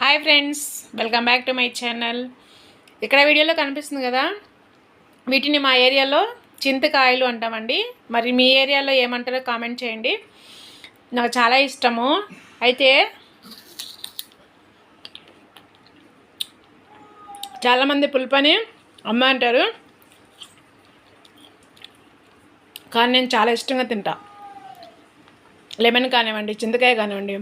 Hi friends welcome back to my channel ఇక్కడ వీడియోలో కనిపిస్తుంది కదా వీటిని మా ఏరియాలో చింతకాయలు అంటామండి. మరి మీ ఏరియాలో ఏమంటారో కామెంట్ చేయండి. నాకు చాలా ఇష్టము. అయితే చాలామంది పులుపని అమ్మ అంటారు. కానీ నేను చాలా ఇష్టంగా తింటా. లెమన్ కానివ్వండి చింతకాయ కానివ్వండి.